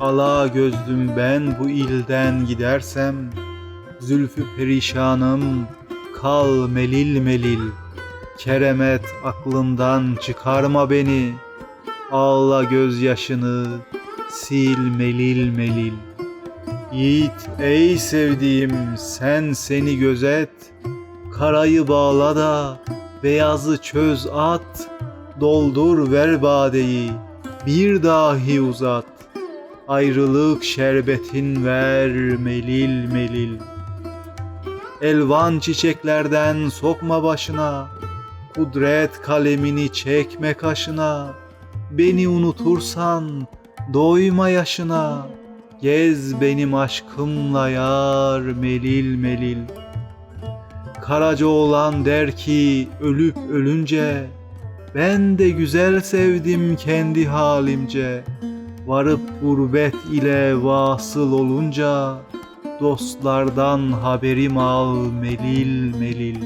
Ala gözlüm ben bu ilden gidersem Zülfü perişanım kal melil melil. Keremet aklımdan çıkarma beni Ağla gözyaşını sil melil melil. Yiğit ey sevdiğim sen seni gözet. Karayı bağla da beyazı çöz at. Doldur ver badeyi bir dahi uzat Ayrılık şerbetin ver melil melil. Elvan çiçeklerden sokma başına Kudret kalemini çekme kaşına. Beni unutursan doyma yaşına Gez benim aşkımla yar melil melil. Karaca olan der ki ölüp ölünce Ben de güzel sevdim kendi halimce Varıp gurbet ile vasıl olunca Dostlardan haberim al melil melil